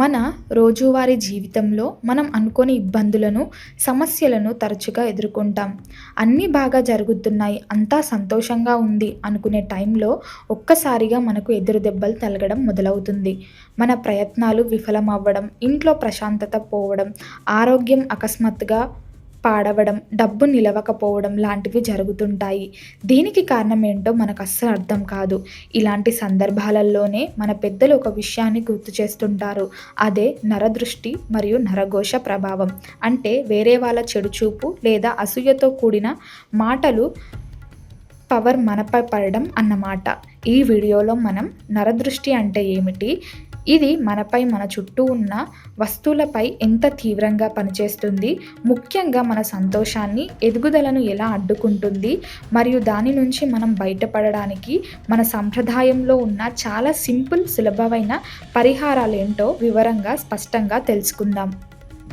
మన రోజువారీ జీవితంలో మనం అనుకోని ఇబ్బందులను, సమస్యలను తరచుగా ఎదుర్కొంటాం. అన్నీ బాగా జరుగుతున్నాయి, అంతా సంతోషంగా ఉంది అనుకునే టైంలో ఒక్కసారిగా మనకు ఎదురు దెబ్బలు తలగడం మొదలవుతుంది. మన ప్రయత్నాలు విఫలమవ్వడం, ఇంట్లో ప్రశాంతత పోవడం, ఆరోగ్యం అకస్మాత్తుగా పాడవడం, డబ్బు నిలవకపోవడం లాంటివి జరుగుతుంటాయి. దీనికి కారణం ఏంటో మనకు అస్సలు అర్థం కాదు. ఇలాంటి సందర్భాలలోనే మన పెద్దలు ఒక విషయాన్ని గుర్తు చేస్తుంటారు. అదే నరదృష్టి మరియు నరఘోష ప్రభావం. అంటే వేరే వాళ్ళ చెడు చూపు లేదా అసూయతో కూడిన మాటలు పవర్ మనపై పడడం అన్నమాట. ఈ వీడియోలో మనం నరదృష్టి అంటే ఏమిటి? ఇది మనపై, మన చుట్టూ ఉన్న వస్తువులపై ఎంత తీవ్రంగా పనిచేస్తుంది? ముఖ్యంగా మన సంతోషాన్ని, ఎదుగుదలను ఎలా అడ్డుకుంటుంది? మరియు దాని నుంచి మనం బయటపడడానికి మన సంప్రదాయంలో ఉన్న చాలా సింపుల్, సులభమైన పరిహారాలేంటో వివరంగా, స్పష్టంగా తెలుసుకుందాం.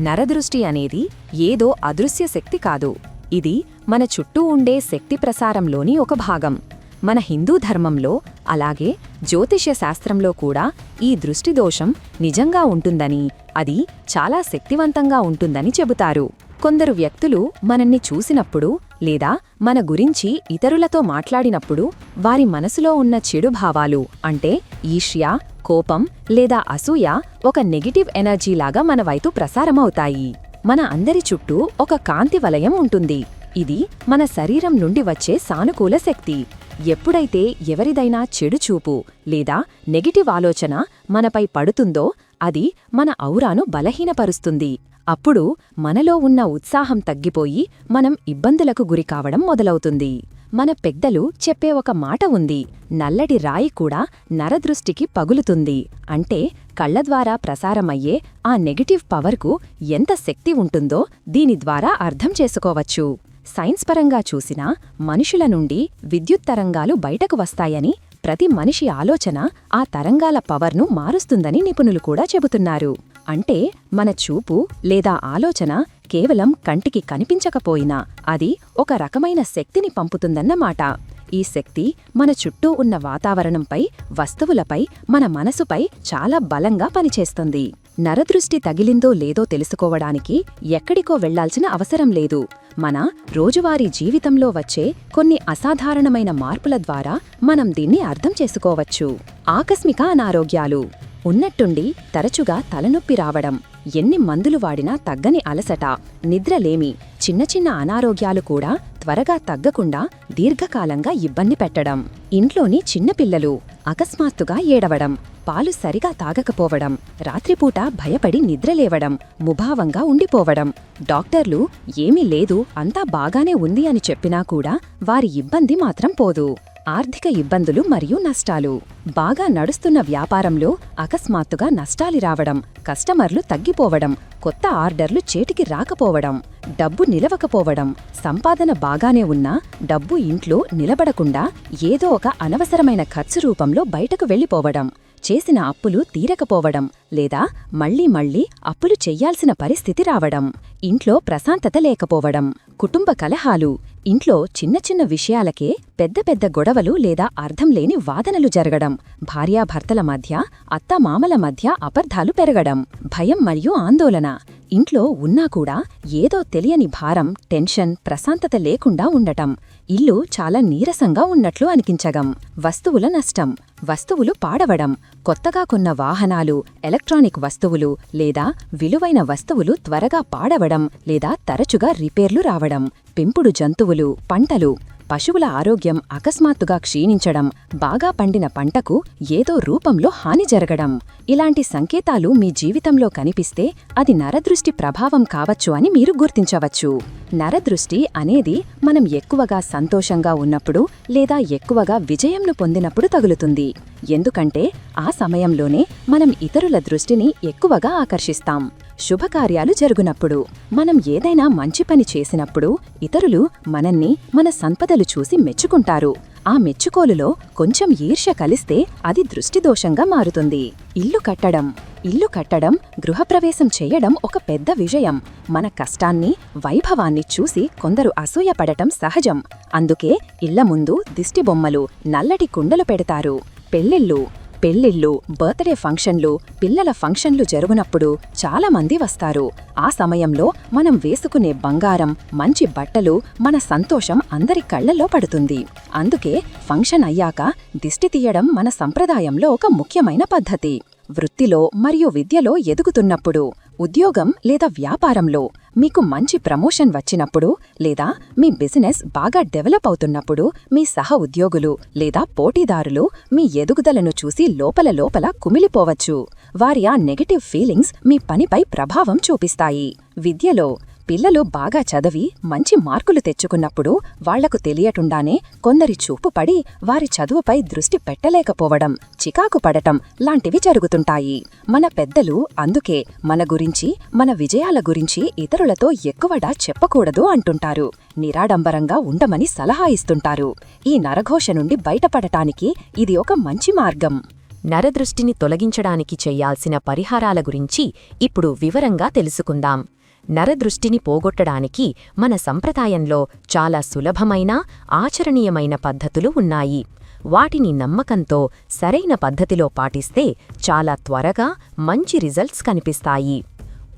నరదృష్టి అనేది ఏదో అదృశ్య శక్తి కాదు ఇది మన చుట్టూ ఉండే శక్తి ప్రసారంలోని ఒక భాగం మన హిందూ ధర్మంలో అలాగే జ్యోతిష్య శాస్త్రంలో కూడా ఈ దృష్టి దోషం నిజంగా ఉంటుందని అది చాలా శక్తివంతంగా ఉంటుందని చెబుతారు. కొందరు వ్యక్తులు మనల్ని చూసినప్పుడు లేదా మన గురించి ఇతరులతో మాట్లాడినప్పుడు వారి మనసులో ఉన్న చెడు భావాలు అంటే ఈష్య కోపం లేదా అసూయ ఒక నెగిటివ్ ఎనర్జీలాగా మన వైపు ప్రసారమవుతాయి. మన అందరి చుట్టూ ఒక కాంతి వలయం ఉంటుంది. ఇది మన శరీరం నుండి వచ్చే సానుకూల శక్తి. ఎప్పుడైతే ఎవరిదైనా చెడు చూపు లేదా నెగిటివ్ ఆలోచన మనపై పడుతుందో అది మన ఔరాను బలహీనపరుస్తుంది. అప్పుడు మనలో ఉన్న ఉత్సాహం తగ్గిపోయి మనం ఇబ్బందులకు గురికావడం మొదలవుతుంది. మన పెద్దలు చెప్పే ఒక మాట ఉంది నల్లటి రాయి కూడా నరదృష్టికి పగులుతుంది. అంటే కళ్ళ ద్వారా ప్రసారమయ్యే ఆ నెగటివ్ పవర్కు ఎంత శక్తి ఉంటుందో దీని ద్వారా అర్థం చేసుకోవచ్చు. సైన్స్ పరంగా చూసినా మనుషుల నుండి విద్యుత్ తరంగాలు బయటకు వస్తాయని ప్రతి మనిషి ఆలోచన ఆ తరంగాల పవర్ను మారుస్తుందని నిపుణులు కూడా చెబుతున్నారు. అంటే మన చూపు లేదా ఆలోచన కేవలం కంటికి కనిపించకపోయినా అది ఒక రకమైన శక్తిని పంపుతుందన్నమాట. ఈ శక్తి మన చుట్టూ ఉన్న వాతావరణంపై వస్తువులపై మన మనసుపై చాలా బలంగా పనిచేస్తుంది. నరదృష్టి తగిలిందో లేదో తెలుసుకోవడానికి ఎక్కడికో వెళ్ళాల్సిన అవసరం లేదు. మన రోజువారీ జీవితంలో వచ్చే కొన్ని అసాధారణమైన మార్పుల ద్వారా మనం దీన్ని అర్థం చేసుకోవచ్చు. ఆకస్మిక అనారోగ్యాలు ఉన్నట్టుండి తరచుగా తలనొప్పి రావడం ఎన్ని మందులు వాడినా తగ్గని అలసట నిద్రలేమి చిన్న చిన్న అనారోగ్యాలు కూడా త్వరగా తగ్గకుండా దీర్ఘకాలంగా ఇబ్బంది పెట్టడం ఇంట్లోని చిన్నపిల్లలు అకస్మాత్తుగా ఏడవడం పాలు సరిగా తాగకపోవడం రాత్రిపూట భయపడి నిద్రలేవడం ముభావంగా ఉండిపోవడం డాక్టర్లు ఏమీ లేదు అంతా బాగానే ఉంది అని చెప్పినా కూడా వారి ఇబ్బంది మాత్రం పోదు. ఆర్థిక ఇబ్బందులు మరియు నష్టాలు. బాగా నడుస్తున్న వ్యాపారంలో అకస్మాత్తుగా నష్టాలి రావడం కస్టమర్లు తగ్గిపోవడం కొత్త ఆర్డర్లు చేటికి రాకపోవడం డబ్బు నిలవకపోవడం సంపాదన బాగానే ఉన్నా డబ్బు ఇంట్లో నిలబడకుండా ఏదో ఒక అనవసరమైన ఖర్చు రూపంలో బయటకు వెళ్ళిపోవడం చేసిన అప్పులు తీరకపోవడం లేదా మళ్ళీ మళ్ళీ అప్పులు చెయ్యాల్సిన పరిస్థితి రావడం ఇంట్లో ప్రశాంతత లేకపోవడం కుటుంబ కలహాలు ఇంట్లో చిన్న చిన్న విషయాలకే పెద్ద పెద్ద గొడవలు లేదా అర్థం లేని వాదనలు జరగడం భార్యాభర్తల మధ్య అత్తమామల మధ్య అపర్ధాలు పెరగడం భయం మరియు ఆందోళన. ఇంట్లో ఉన్నా కూడా ఏదో తెలియని భారం టెన్షన్ ప్రశాంతత లేకుండా ఉండటం. ఇల్లు చాలా నీరసంగా ఉన్నట్లు అనిపించగం. వస్తువుల నష్టం వస్తువులు పాడవడం కొత్తగా కొన్న వాహనాలు ఎలక్ట్రానిక్ వస్తువులు లేదా విలువైన వస్తువులు త్వరగా పాడవడం లేదా తరచుగా రిపేర్లు రావడం పెంపుడు జంతువులు పంటలు పశువుల ఆరోగ్యం అకస్మాత్తుగా క్షీణించడం బాగా పండిన పంటకు ఏదో రూపంలో హాని జరగడం. ఇలాంటి సంకేతాలు మీ జీవితంలో కనిపిస్తే అది నరదృష్టి ప్రభావం కావచ్చు అని మీరు గుర్తించవచ్చు. నరదృష్టి అనేది మనం ఎక్కువగా సంతోషంగా ఉన్నప్పుడు లేదా ఎక్కువగా విజయంను పొందినప్పుడు తగులుతుంది. ఎందుకంటే ఆ సమయంలోనే మనం ఇతరుల దృష్టిని ఎక్కువగా ఆకర్షిస్తాం. శుభకార్యాలు జరుగునప్పుడు మనం ఏదైనా మంచి పని చేసినప్పుడు ఇతరులు మనల్ని మన సంపదలు చూసి మెచ్చుకుంటారు. ఆ మెచ్చుకోలులో కొంచెం ఈర్ష్య కలిస్తే అది దృష్టిదోషంగా మారుతుంది. ఇల్లు కట్టడం ఇల్లు కట్టడం గృహప్రవేశం చేయడం ఒక పెద్ద విజయం. మన కష్టాన్ని వైభవాన్ని చూసి కొందరు అసూయపడటం సహజం. అందుకే ఇళ్ళ ముందు దిష్టిబొమ్మలు నల్లటి కుండలు పెడతారు. పెళ్ళిళ్ళు పెళ్ళిళ్ళు బర్త్డే ఫంక్షన్లు పిల్లల ఫంక్షన్లు జరుగునప్పుడు చాలామంది వస్తారు. ఆ సమయంలో మనం వేసుకునే బంగారం మంచి బట్టలు మన సంతోషం అందరి కళ్ళలో పడుతుంది. అందుకే ఫంక్షన్ అయ్యాక దిష్టి తీయడం మన సంప్రదాయంలో ఒక ముఖ్యమైన పద్ధతి. వృత్తిలో మరియు విద్యలో ఎదుగుతున్నప్పుడు ఉద్యోగం లేదా వ్యాపారంలో మీకు మంచి ప్రమోషన్ వచ్చినప్పుడు లేదా మీ బిజినెస్ బాగా డెవలప్ అవుతున్నప్పుడు మీ సహ ఉద్యోగులు లేదా పోటీదారులు మీ ఎదుగుదలను చూసి లోపల లోపల కుమిలిపోవచ్చు. వారి ఆ నెగటివ్ ఫీలింగ్స్ మీ పనిపై ప్రభావం చూపిస్తాయి. విద్యలో పిల్లలు బాగా చదివి మంచి మార్కులు తెచ్చుకున్నప్పుడు వాళ్ళకు తెలియటుండానే కొందరి చూపు పడి వారి చదువుపై దృష్టి పెట్టలేకపోవడం చికాకు పడటం లాంటివి జరుగుతుంటాయి. మన పెద్దలు అందుకే మన గురించి మన విజయాల గురించి ఇతరులతో ఎక్కువడా చెప్పకూడదు అంటుంటారు. నిరాడంబరంగా ఉండమని సలహా ఇస్తుంటారు. ఈ నరఘోష నుండి బయటపడటానికి ఇది ఒక మంచి మార్గం. నరదృష్టిని తొలగించడానికి చెయ్యాల్సిన పరిహారాల గురించి ఇప్పుడు వివరంగా తెలుసుకుందాం. నరదృష్టిని పోగొట్టడానికి మన సంప్రదాయంలో చాలా సులభమైన ఆచరణీయమైన పద్ధతులు ఉన్నాయి. వాటిని నమ్మకంతో సరైన పద్ధతిలో పాటిస్తే చాలా త్వరగా మంచి రిజల్ట్స్ కనిపిస్తాయి.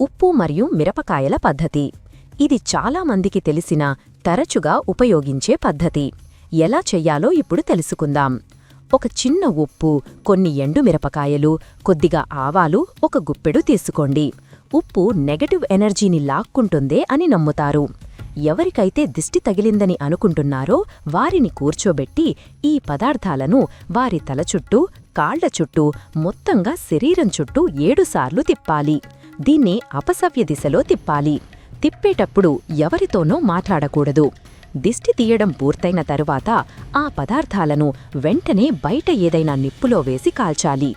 ఉప్పు మరియు మిరపకాయల పద్ధతి. ఇది చాలామందికి తెలిసిన తరచుగా ఉపయోగించే పద్ధతి. ఎలా చెయ్యాలో ఇప్పుడు తెలుసుకుందాం. ఒక చిన్న ఉప్పు కొన్ని ఎండుమిరపకాయలు కొద్దిగా ఆవాలు ఒక గుప్పెడు తీసుకోండి. ఉప్పు నెగటివ్ ఎనర్జీని లాక్కుంటుందే అని నమ్ముతారు. ఎవరికైతే దిష్టి తగిలిందని అనుకుంటున్నారో వారిని కూర్చోబెట్టి ఈ పదార్థాలను వారి తల చుట్టూ కాళ్ళ చుట్టూ మొత్తంగా శరీరం చుట్టూ ఏడుసార్లు తిప్పాలి. దీన్ని అపసవ్య దిశలో తిప్పాలి. తిప్పేటప్పుడు ఎవరితోనో మాట్లాడకూడదు. దిష్టి తీయడం పూర్తయిన తరువాత ఆ పదార్థాలను వెంటనే బయట ఏదైనా నిప్పులో వేసి కాల్చాలి.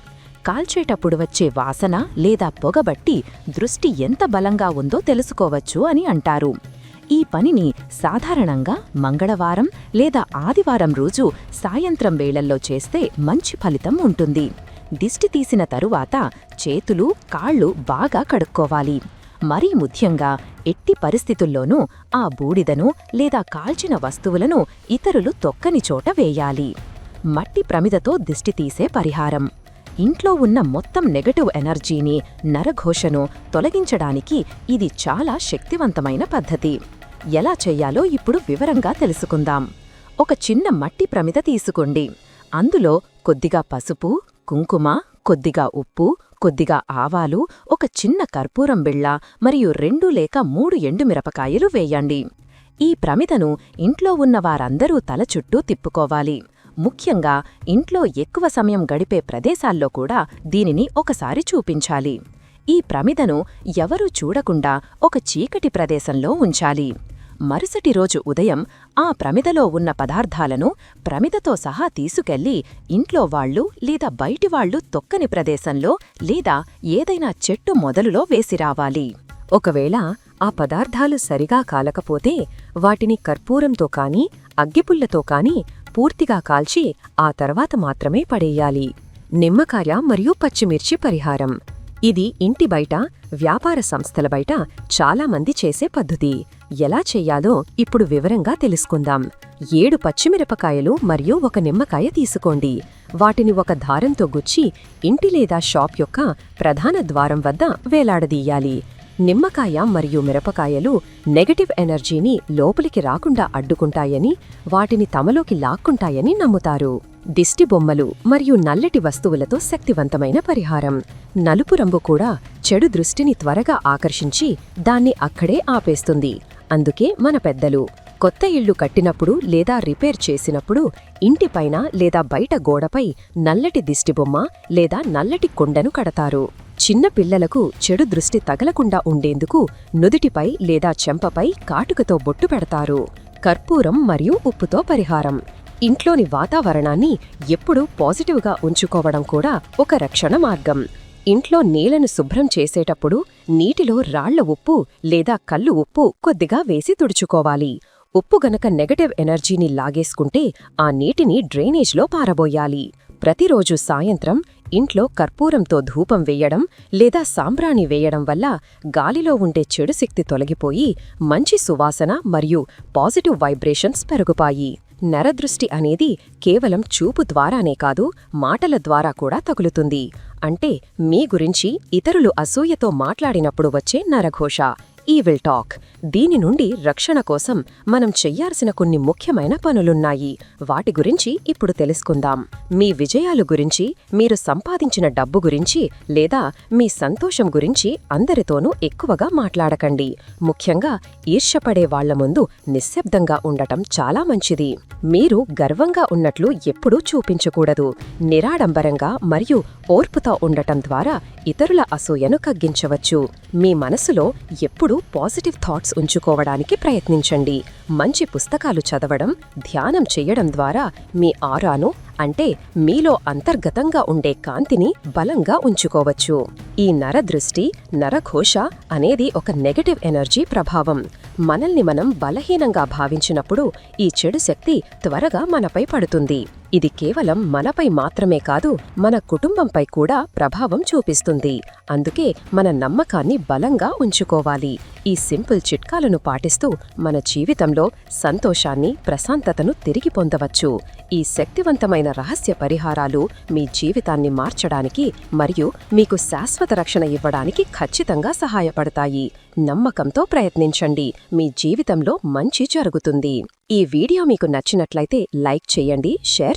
కాల్చేటప్పుడు వచ్చే వాసన లేదా పొగబట్టి దృష్టి ఎంత బలంగా ఉందో తెలుసుకోవచ్చు అని అంటారు. ఈ పనిని సాధారణంగా మంగళవారం లేదా ఆదివారం రోజు సాయంత్రం వేళల్లో చేస్తే మంచి ఫలితం ఉంటుంది. దిష్టి తీసిన తరువాత చేతులు కాళ్ళు బాగా కడుక్కోవాలి. మరీ ముఖ్యంగా ఎట్టి పరిస్థితుల్లోనూ ఆ బూడిదను లేదా కాల్చిన వస్తువులను ఇతరులు తొక్కని చోట వేయాలి. మట్టి ప్రమిదతో దిష్టి తీసే పరిహారం. ఇంట్లో ఉన్న మొత్తం నెగటివ్ ఎనర్జీని నరఘోషను తొలగించడానికి ఇది చాలా శక్తివంతమైన పద్ధతి. ఎలా చెయ్యాలో ఇప్పుడు వివరంగా తెలుసుకుందాం. ఒక చిన్న మట్టి ప్రమిద తీసుకోండి. అందులో కొద్దిగా పసుపు కుంకుమ కొద్దిగా ఉప్పు కొద్దిగా ఆవాలు ఒక చిన్న కర్పూరం బిళ్ళ మరియు రెండు లేక మూడు ఎండుమిరపకాయలు వేయండి. ఈ ప్రమిదను ఇంట్లో ఉన్న వారందరూ తల చుట్టూ తిప్పుకోవాలి. ముఖ్యంగా ఇంట్లో ఎక్కువ సమయం గడిపే ప్రదేశాల్లో కూడా దీనిని ఒకసారి చూపించాలి. ఈ ప్రమిదను ఎవరూ చూడకుండా ఒక చీకటి ప్రదేశంలో ఉంచాలి. మరుసటి రోజు ఉదయం ఆ ప్రమిదలో ఉన్న పదార్థాలను ప్రమిదతో సహా తీసుకెళ్ళి ఇంట్లో వాళ్ళు లేదా బయటివాళ్ళు తొక్కని ప్రదేశంలో లేదా ఏదైనా చెట్టు మొదలులో వేసిరావాలి ఒకవేళ ఆ పదార్థాలు సరిగా కాలకపోతే వాటిని కర్పూరంతో కానీ అగ్గిపుల్లతో కానీ పూర్తిగా కాల్చి ఆ తర్వాత మాత్రమే పడేయాలి. నిమ్మకాయ మరియు పచ్చిమిర్చి పరిహారం. ఇది ఇంటి బయట వ్యాపార సంస్థల బయట చాలామంది చేసే పద్ధతి. ఎలా చెయ్యాలో ఇప్పుడు వివరంగా తెలుసుకుందాం. ఏడు పచ్చిమిరపకాయలు మరియు ఒక నిమ్మకాయ తీసుకోండి. వాటిని ఒక దారంతో గుచ్చి ఇంటి లేదా షాప్ యొక్క ప్రధాన ద్వారం వద్ద వేలాడదీయాలి. నిమ్మకాయ మరియు మిరపకాయలు నెగటివ్ ఎనర్జీని లోపలికి రాకుండా అడ్డుకుంటాయని వాటిని తమలోకి లాక్కుంటాయని నమ్ముతారు. దిష్టి బొమ్మలు మరియు నల్లటి వస్తువులతో శక్తివంతమైన పరిహారం. నలుపు రంగు కూడా చెడు దృష్టిని త్వరగా ఆకర్షించి దాన్ని అక్కడే ఆపేస్తుంది. అందుకే మన పెద్దలు కొత్త ఇళ్ళు కట్టినప్పుడు లేదా రిపేర్ చేసినప్పుడు ఇంటిపైన లేదా బయట గోడపై నల్లటి దిష్టిబొమ్మ లేదా నల్లటి కొండను కడతారు. చిన్న పిల్లలకు చెడు దృష్టి తగలకుండా ఉండేందుకు నుదుటిపై లేదా చెంపపై కాటుకతో బొట్టు పెడతారు. కర్పూరం మరియు ఉప్పుతో పరిహారం. ఇంట్లోని వాతావరణాన్ని ఎప్పుడూ పాజిటివ్గా ఉంచుకోవడం కూడా ఒక రక్షణ మార్గం. ఇంట్లో నేలను శుభ్రం చేసేటప్పుడు నీటిలో రాళ్ళ ఉప్పు లేదా కళ్ళు ఉప్పు కొద్దిగా వేసి తుడుచుకోవాలి. ఉప్పు గనక నెగటివ్ ఎనర్జీని లాగేసుకుంటే ఆ నీటిని డ్రైనేజ్లో పారబోయాలి. ప్రతిరోజు సాయంత్రం ఇంట్లో కర్పూరంతో ధూపం వేయడం లేదా సాంబ్రాణి వేయడం వల్ల గాలిలో ఉండే చెడు శక్తి తొలగిపోయి మంచి సువాసన మరియు పాజిటివ్ వైబ్రేషన్స్ పెరుగుపాయి నరదృష్టి అనేది కేవలం చూపు ద్వారానే కాదు మాటల ద్వారా కూడా తగులుతుంది. అంటే మీ గురించి ఇతరులు అసూయతో మాట్లాడినప్పుడు వచ్చే నరఘోష. Evil talk. దీని నుండి రక్షణ కోసం మనం చెయ్యాల్సిన కొన్ని ముఖ్యమైన పనులున్నాయి. వాటి గురించి ఇప్పుడు తెలుసుకుందాం. మీ విజయాలు గురించి మీరు సంపాదించిన డబ్బు గురించి లేదా మీ సంతోషం గురించి అందరితోనూ ఎక్కువగా మాట్లాడకండి. ముఖ్యంగా ఈర్ష్యపడే వాళ్ళ ముందు నిశ్శబ్దంగా ఉండటం చాలా మంచిది. మీరు గర్వంగా ఉన్నట్లు ఎప్పుడూ చూపించకూడదు. నిరాడంబరంగా మరియు ఓర్పుతో ఉండటం ద్వారా ఇతరుల అసూయను కగ్గించవచ్చు. మీ మనసులో ఎప్పుడూ పాజిటివ్ థాట్స్ ఉంచుకోవడానికి ప్రయత్నించండి. మంచి పుస్తకాలు చదవడం ధ్యానం చేయడం ద్వారా మీ ఆరాను అంటే మీలో అంతర్గతంగా ఉండే కాంతిని బలంగా ఉంచుకోవచ్చు. ఈ నరదృష్టి నరఘోష అనేది ఒక నెగటివ్ ఎనర్జీ ప్రభావం. మనల్ని మనం బలహీనంగా భావించినప్పుడు ఈ చెడు శక్తి త్వరగా మనపై పడుతుంది. ఇది కేవలం మనపై మాత్రమే కాదు మన కుటుంబంపై కూడా ప్రభావం చూపిస్తుంది. అందుకే మన నమ్మకాన్ని బలంగా ఉంచుకోవాలి. ఈ సింపుల్ చిట్కాలను పాటిస్తూ మన జీవితంలో సంతోషాన్ని ప్రశాంతతను తిరిగి పొందవచ్చు. ఈ శక్తివంతమైన రహస్య పరిహారాలు మీ జీవితాన్ని మార్చడానికి మరియు మీకు శాశ్వత రక్షణ ఇవ్వడానికి ఖచ్చితంగా సహాయపడతాయి. నమ్మకంతో ప్రయత్నించండి. మీ జీవితంలో మంచి జరుగుతుంది. ఈ వీడియో మీకు నచ్చినట్లయితే లైక్ చేయండి షేర్